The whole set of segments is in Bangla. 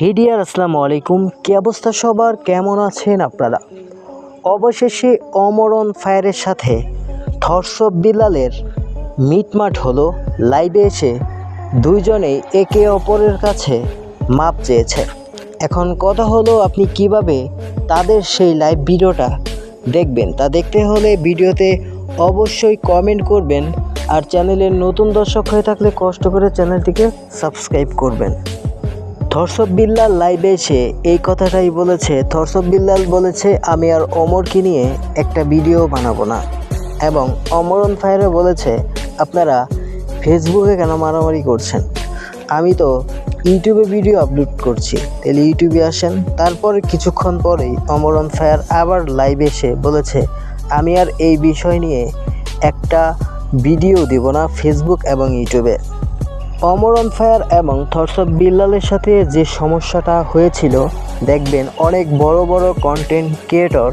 হিডিয়ার আসসালামু আলাইকুম। কি অবস্থা সবার? কেমন আছেন আপনারা? অবশেষে অমরণ ফায়ারের সাথে থর্সব বিলালের মিটমাট হলো। লাইভে এসে দুইজনেই একে অপরের কাছে মাপ চেয়েছে। এখন কথা হলো, আপনি কীভাবে তাদের সেই লাইভ ভিডিওটা দেখবেন? তা দেখতে হলে ভিডিওতে অবশ্যই কমেন্ট করবেন। আর চ্যানেলের নতুন দর্শক হয়ে থাকলে কষ্ট করে চ্যানেলটিকে সাবস্ক্রাইব করবেন। থরসব বিল্লাল লাইভে এসে এই কথাটাই বলেছে থরসব বিল্লাল বলেছে, আমি আর অমরকে নিয়ে একটা ভিডিও বানাবো না। এবং অমরন ফায়ারে বলেছে, আপনারা ফেসবুকে কেন মারামারি করছেন? আমি তো ইউটিউবে ভিডিও আপলোড করছি, তাহলে ইউটিউবে আসেন। তারপর কিছুক্ষণ পরেই অমরন ফায়ার আবার লাইভে এসে বলেছে, আমি আর এই বিষয় নিয়ে একটা ভিডিও দিব না ফেসবুক এবং ইউটিউবে অমরন ফায়ার এবং থরসব বিল্লালের সাথে যে সমস্যাটা হয়েছিল, দেখবেন অনেক বড় বড় কন্টেন্ট ক্রিয়েটর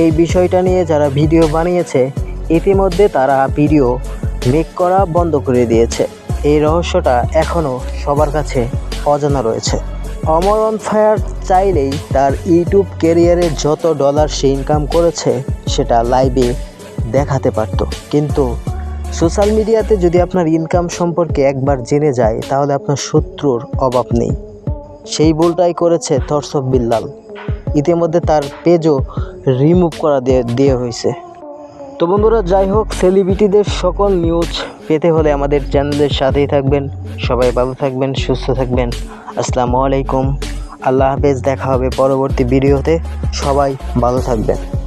এই বিষয়টা নিয়ে যারা ভিডিও বানিয়েছে, ইতিমধ্যে তারা ভিডিও মেক করা বন্ধ করে দিয়েছে। এই রহস্যটা এখনও সবার কাছে অজানা রয়েছে। অমরন ফায়ার চাইলেই তার ইউটিউব ক্যারিয়ারের যত ডলার সে ইনকাম করেছে, সেটা লাইভে দেখাতে পারতো। কিন্তু সোশ্যাল মিডিয়াতে যদি আপনার ইনকাম সম্পর্কে একবার জেনে যায়, তাহলে আপনার শত্রুর অভাব নেই। সেই ভুলটাই করেছে থরসব বিল্লাল। ইতিমধ্যে তার পেজও রিমুভ করা দিয়ে দিয়ে হয়েছে। তো বন্ধুরা, যাই হোক সেলিব্রিটিদের সকল নিউজ পেতে হলে আমাদের চ্যানেলের সাথেই থাকবেন। সবাই ভালো থাকবেন, সুস্থ থাকবেন। আসসালামু আলাইকুম। আল্লাহ হাফেজ, দেখা হবে পরবর্তী ভিডিওতে। সবাই ভালো থাকবেন।